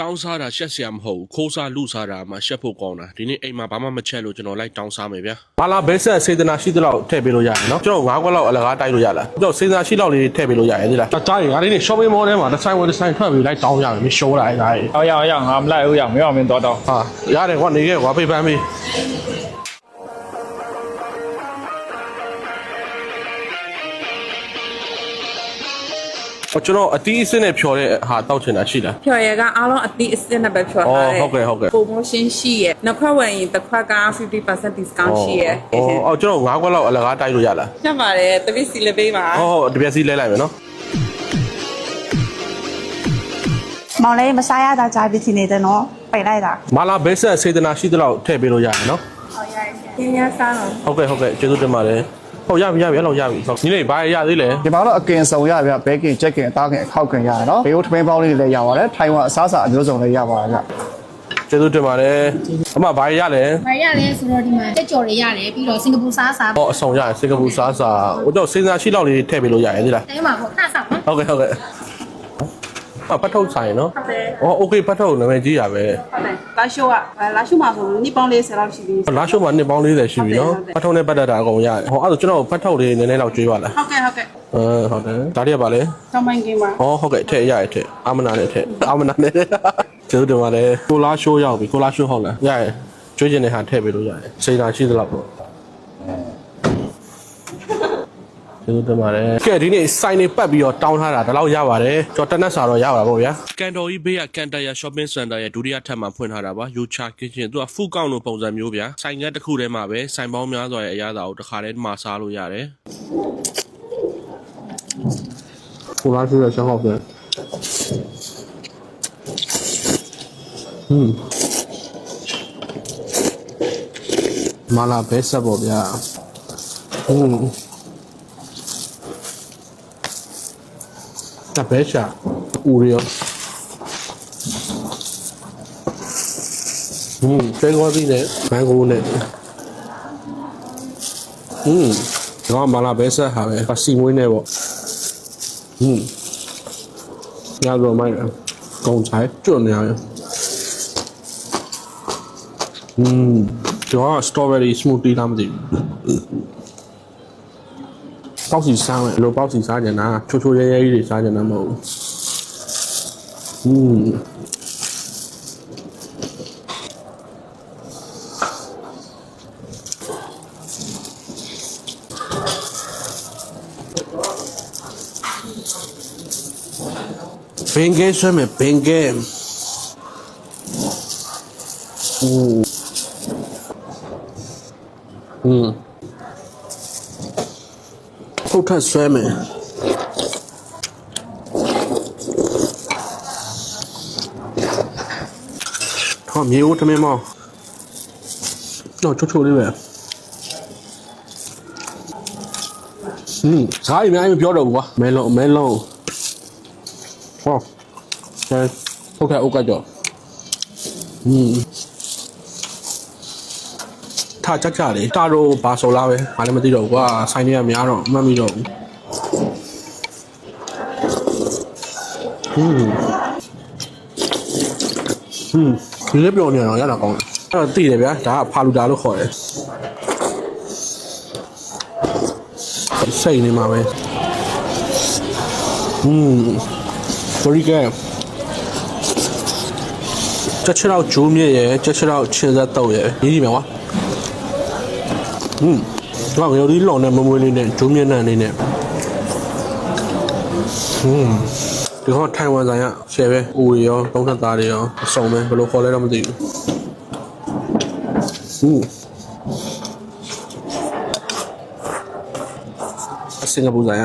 တောင်းစားတာရှက်စရာမဟုတ်ဘူးခိုးစားလူစားတာမှရှက်ဖို့ကောင်းတာဒီနေ့အိမ်မှာဘာမှမချက်လို့ကျွန်တော်လိုက်တောင်းစားမယ်ဗျာဘာလာဘဲဆက်စေတနာရှိသလောက်ထည့်ပေးလို့ရတယ်နော်ကျွန်တော်၅ခွက်လောက်အလကားတိုက်လို့ရလားကျွန်တော်စေတနာရှိလောက်လေးထည့်ပေးလို့ရတယ်ဒီလားတခြားကြီးငါလေးနေ shopping mall ထဲမှာတစ်ဆိုင်ဝင်တစ်ဆိုင်ထွက်ပြီးလိုက်တောင်းရမယ်မရှောတာအဲဒါကြီးဟောရအောင်ရအောင်ငါမလိုက်ဘူးရအောင်မင်းအောင်မင်းတော့တော့ဟာရတယ်ခွနေခဲ့ခွာပြေးပန်းပြီး ကျွန်တော်အတီးအစင်းနဲ့ဖြော်တဲ့ဟာတောက်ချင်တာရှိလားဖြော်ရကအားလုံးအသီးအစစ်နဲ့ပဲဖြော်ထားတယ်အော်ဟုတ်ကဲ့ဟုတ်ကဲ့ promotion ရှိရနှစ်ခွက်ဝယ်ရင်တစ်ခွက်က50% discount ရှိရအော်အော်ကျွန်တော်၅ခွက်လောက်အလကားတိုက်လို့ရလားရပါတယ်တပည့်စီလပေးပါဟုတ်ဟုတ်တပြက်စီလဲလိုက်မယ်နော်မောင်လေးမစားရတာကြာပြီทีနေတယ်နော်ပိတ်လိုက်တာမာလာဘဲဆက်စေတနာရှိသလောက်ထည့်ပေးလို့ရတယ်နော်ပြင်းရစားတော့ဟုတ်ကဲ့ဟုတ်ကဲ့ကျေးဇူးတင်ပါတယ် ဟုတ်ရပြီရပြီအဲ့လောက်ရပြီဟုတ်ညီလေးဘာရရသေးလဲဒီမှာတော့အကင်စုံရဗျဘဲကင်ချက်ကင်အသားကင်အခောက်ကင်ရတယ်နော်ဘေးိုးထမင်းပေါင်းလေးတွေလည်းရပါတယ်ထိုင်ဝမ်အစားအစာအမျိုးစုံလည်းရပါတယ်ဗျကျေးဇူးတင်ပါတယ်အမဘာရရလဲ။ဘာရတယ်ဆိုတော့ဒီမှာတက်ကြော်တွေရတယ်ပြီးတော့စင်ကာပူစားစားဟောအဆောင်ရတယ်စင်ကာပူစားစာဟိုတော့စေတနာရှိလောက်လေးထည့်ပေးလို့ရတယ်ဒီလားအဲမှာပေါ့ခဏဆောင်နော်ဟုတ်ကဲ့ဟုတ်ကဲ့ အပတ်ထုတ်ဆိုင်နော် ဟုတ်တယ် အော်โอเคပတ်ထုတ်နာမည်ကြီးရပဲ ဟုတ်တယ်လာရှိုးကလာရှိုးမှာဆိုနှစ်ပေါင်း40လောက်ရှိပြီ လာရှုံးမှာနှစ်ပေါင်း40ရှိပြီနော်ပတ်ထုတ်နဲ့ပတ်သက်တာအကုန်ရတယ်ဟောအဲ့ဒါကျွန်တော်ပတ်ထုတ်လေးနည်းနည်းလောက်ကျွေးပါလား ဟုတ်ကဲ့ဟုတ်ကဲ့ အင်းဟုတ်တယ်ဒါတွေကပါလဲ တောင်းပိုင်းကင်းပါ ဟောဟုတ်ကဲ့ထည့်ရရထည့်အာမနာနဲ့ထည့်အာမနာနဲ့ကျေးဇူးတင်ပါတယ်ကိုလာရှိုးရောက်ပြီကိုလာရှိုးဟုတ်လားရရကျွေးကျင်တဲ့ဟာထည့်ပေးလို့ရတယ်စိတ်ဓာတ်ရှိသလောက်ပေါ့ ကျေးဇူးတင်ပါတယ်ကဲဒီနေ့စိုင်းနေပတ်ပြီးတော့တောင်းထားတာဒါတော့ရပါတယ်ကျွန်တော်တက်နက်စာတော့ရပါပေါ့ဗျာကန်တော်ကြီးဘေးကကန်တရာ shopping center ရဲ့ဒုတိယထပ်မှာဖွင့်ထားတာပါယူချာ kitchen သူကဖူကောင်းလိုပုံစံမျိုးဗျာဆိုင်ကတစ်ခုထဲမှာပဲဆိုင်ပေါင်းများစွာရဲ့အရသာကိုတစ်ခါတည်းမှာစားလို့ရတယ်ကိုလာရှိရရှောင်းဟုတ်တယ်ဟွန်းမာလာဘဲဆက်ပေါ့ဗျာဟွန်း တပဲရှာဦးရဟင်းတဲကောသီးနဲ့ဘန်ကိုနဲ့ဟင်းတော့မလာပဲဆက်ဟာပဲပစီမွေးနဲ့ပေါ့ဟင်းရ ပေါက်စီစားမယ်လို့ပေါက်စီစားကြတာချိုးချိုးရဲရဲကြီးတွေစားကြတာမဟုတ်ဘူးဟင်းဘင်ကဲဆွဲမယ်ဘင်ကဲဟူးဟင်း ဖုတ်ထက်ဆွဲမယ်ဟောမြေဦးထမင်းမောင်းတော့ချိုးချိုးလေးပဲဟင်းဈားအများကြီးမပြောတော့ဘူးကွာမဲလုံးမဲလုံးဟောဆဲဖုတ်ထက်အုတ်ကကြောဟင်းထား ကြကြလေတာတော့ဘာဆိုလားပဲဘာလည်းမသိတော့ဘူးကွာဆိုင်တွေကများတော့မမှတ်မိတော့ဘူးဟင်းဟင်းဒီလေးပြောနေတော့ရတာကောင်းတယ်အဲ့တော့သိတယ်ဗျာဒါကဖာလူတာလို့ခေါ်တယ်စိတ်နေမှာပဲဟင်းဘရီကချက်ချတော့ဂျိုးမြည့်ရယ်ချက်ချတော့ချင်းသက်တော့ရယ်ရေးကြည့်မယ်ကွာ ဟွန်းငါရော်ဒီလောင်နဲ့မမွေးလေးနဲ့ဂျုံမျက်နှာလေးနဲ့ဟွန်းဒီကောထိုင်ဝမ်ဆိုင်ကဆယ်ပဲအိုတွေရောသုံးထပ်သားတွေရောအစုံပဲဘယ်လိုခေါ်လဲတော့မသိဘူးဟွန်းစင်ကာပူဆိုင်က